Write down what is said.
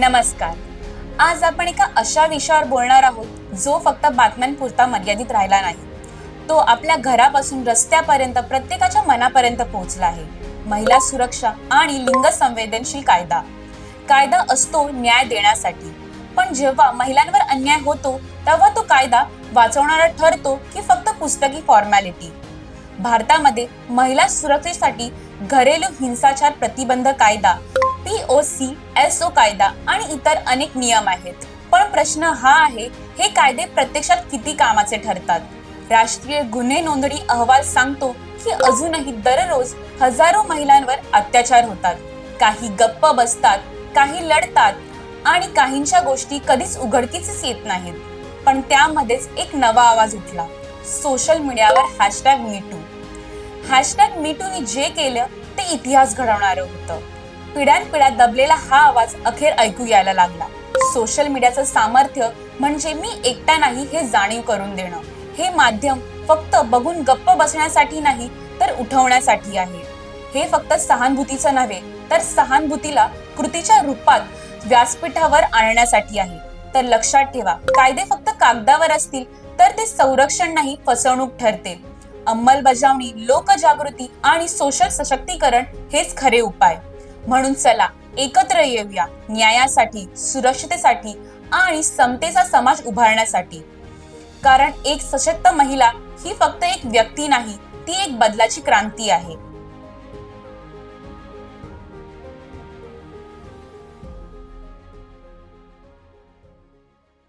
नमस्कार. आज आपण एका अशा विषयावर बोलणार आहोत जो फक्त बातम्यांपुरता मर्यादित राहिला नाही. तो आपल्या घरापासून रस्त्यापर्यंत प्रत्येकाच्या मनापर्यंत पोहोचला आहे. महिला सुरक्षा आणि लिंग संवेदनशील कायदा. कायदा असतो न्याय देण्यासाठी. पण जेव्हा महिलांवर अन्याय होतो तेव्हा तो कायदा वाचवणारा ठरतो की फक्त पुस्तकी फॉर्मॅलिटी भारतामध्ये महिला सुरक्षेसाठी घरेलू हिंसाचार प्रतिबंध कायदा P O C S O कायदा आणि इतर अनेक नियम आहेत. पण प्रश्न हा आहे हे कायदे प्रत्यक्षात किती कामाचे ठरतात? राष्ट्रीय गुन्हे नोंदणी अहवाल सांगतो की अजूनही दररोज हजारो महिलांवर अत्याचार होतात. काही गप्प बसतात काही लढतात आणि काहींच्या गोष्टी कधीच उघडकीच येत नाहीत. पण त्यामध्येच एक नवा आवाज उठला. सोशल मीडियावर हॅशटॅग मीटू. हॅशटॅग मीटूने जे केलं ते इतिहास घडवणारं होतं. पिढ्यानपिढ्या दबलेला हा आवाज अखेर ऐकू यायला लागला. सोशल मीडियाचं सामर्थ्य म्हणजे मी एकटा नाही हे जाणीव करून देणं. हे माध्यम फक्त बघून गप्प बसण्यासाठी नाही तर उठवण्यासाठी आहे. हे फक्त सहानुभूतीचं नव्हे तर सहानुभूतीला कृतीच्या रूपात व्यासपीठावर आणण्यासाठी आहे. तर लक्षात ठेवा कायदे फक्त कागदावर असतील तर ते संरक्षण नाही फसवणूक ठरते. अंमलबजावणी लोकजागृती आणि सोशल सशक्तीकरण हेच खरे उपाय. म्हणून चला एकत्र येऊया न्यायासाठी सुरक्षितेसाठी आणि समतेचा समाज उभारण्यासाठी. कारण एक सशक्त महिला ही फक्त एक व्यक्ती नाही ती एक बदलाची क्रांती आहे.